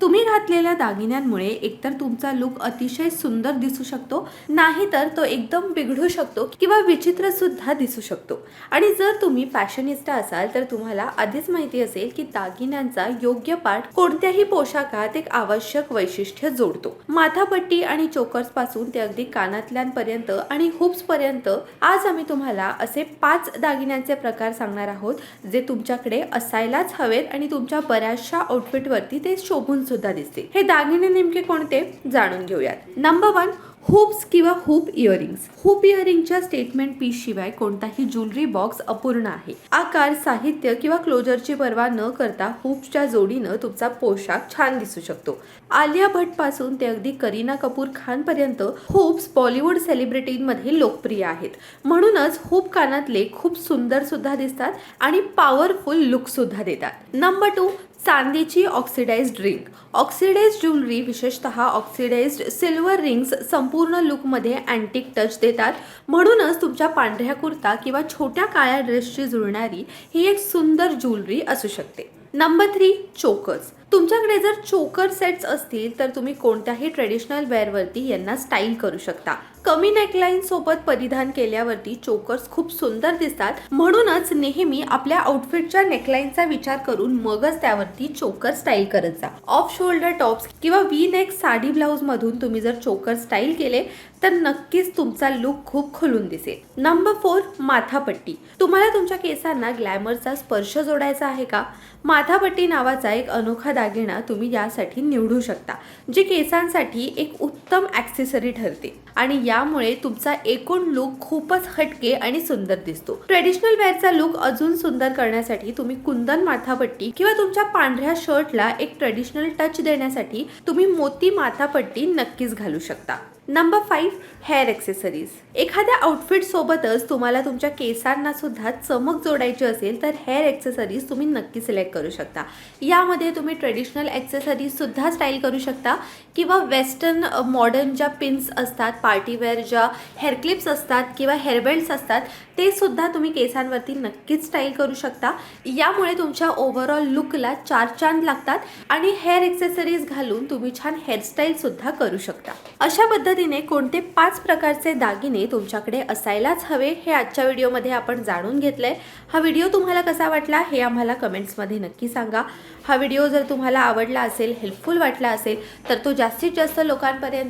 तुम्ही घातलेल्या दागिन्यांमुळे एकतर तुमचा लुक अतिशय सुंदर दिसू शकतो नाहीतर तो एकदम बिघडू शकतो किंवा विचित्र सुद्धा दिसू शकतो. आणि जर तुम्ही फॅशनिस्टा असाल तर तुम्हाला आधीच माहिती असेल की दागिन्यांचा योग्य पाठ कोणत्याही पोशाखात एक आवश्यक वैशिष्ट्य जोडतो. माथापट्टी आणि चोकर्सपासून ते अगदी कानातल्यांपर्यंत आणि हुप्स पर्यंत आज आम्ही तुम्हाला असे पाच दागिन्यांचे प्रकार सांगणार आहोत जे तुमच्याकडे असायलाच हवेत आणि तुमच्या बऱ्याचशा आउटफिटवरती ते शोभून सुद्धा दिसते हे दागिने नेमके कोणते? जाणून घेऊयात. नंबर वन हुप्स किंवा हुप इयरिंग्स हुप इयरिंगच्या स्टेटमेंट पीस शिवाय कोणताही ज्वेलरी बॉक्स अपूर्ण आहे. आकार साहित्य किंवा क्लोजरची पर्वा न करता हुप्सच्या जोडीनं तुमचा पोशाख छान दिसू शकतो. आलिया भटपासून ते अगदी करीना कपूर खान पर्यंत हुप्स बॉलिवूड सेलिब्रिटींमध्ये लोकप्रिय आहेत. म्हणूनच हुप कानातले खूप सुंदर सुद्धा दिसतात आणि पॉवरफुल लुक सुद्धा देतात. नंबर टू चांदीची ऑक्सिडाइज्ड रिंग ऑक्सिडाइज्ड ज्वेलरी विशेषतः ऑक्सिडाइज्ड सिल्वर रिंग्स संपूर्ण लुकमध्ये अँटिक टच देतात. म्हणूनच तुमच्या पांढऱ्या कुर्ता किंवा छोट्या काळ्या ड्रेसशी जुळणारी ही एक सुंदर ज्वेलरी असू शकते. नंबर थ्री चोकर्स तुमच्याकडे जर चोकर सेट्स असतील तर तुम्ही कोणत्याही ट्रेडिशनल वेअरवरती यांना स्टाईल करू शकता. कमी नेकलाईन सोबत परिधान केल्यावरती चोकर्स खूप सुंदर दिसतात. म्हणूनच नेहमी आपल्या आउटफिटच्या नेकलाईनचा विचार करून मगच त्यावरती चोकर स्टाईल करत जा. ऑफ शोल्डर टॉप्स किंवा वी नेक साडी ब्लाऊज मधून तुम्ही जर चोकर स्टाईल केले तर नक्कीच तुमचा लुक खूप खुलून दिसेल. नंबर फोर माथापट्टी. तुम्हाला तुमच्या केसांना ग्लॅमरचा स्पर्श जोडायचा आहे का? माथापट्टी नावाचा एक अनोखा दागिना तुम्ही यासाठी निवडू शकता. जे केसांसाठी एक उत्तम उत्तम ॲक्सेसरी ठरते. आणि यामुळे तुमचा एकूण लुक खूपच हटके आणि सुंदर दिसतो. ट्रेडिशनल वेअरचा लुक अजून सुंदर करण्यासाठी तुम्ही कुंदन माथापट्टी किंवा तुमच्या पांढऱ्या शर्टला एक ट्रेडिशनल टच देण्यासाठी तुम्ही मोती माथापट्टी नक्कीच घालू शकता. नंबर फाईव्ह हेअर एक्सेसरीज एखाद्या आउटफिट सोबतच तुम्हाला तुमच्या केसांना सुद्धा चमक जोडायची असेल तर हेअर एक्सेसरीज तुम्ही नक्की सिलेक्ट करू शकता. यामध्ये तुम्ही ट्रेडिशनल एक्सेसरीज सुद्धा स्टाईल करू शकता किंवा वेस्टर्न मॉडर्न ज्या पिन्स असतात पार्टीवेअर ज्या हेअर क्लिप्स असतात किंवा हेअरबेल्ट्स असतात ते सुद्धा तुम्ही केसांवरती नक्कीच स्टाईल करू शकता. यामुळे तुमच्या ओव्हरऑल लुकला चार चांद लागतात आणि हेअर एक्सेसरीज घालून तुम्ही छान हेअरस्टाईल सुद्धा करू शकता. अशा पद्धतीने कोणते पाच प्रकारचे दागिने तुमच्याकडे असायलाच हवे हे आजच्या व्हिडिओमध्ये आपण जाणून घेतलंय. हा व्हिडिओ तुम्हाला कसा वाटला हे आम्हाला कमेंट्समध्ये नक्की सांगा. हा व्हिडिओ जर तुम्हाला आवडला असेल हेल्पफुल वाटला असेल तर तो जास्तीत जास्त लोकांपर्यंत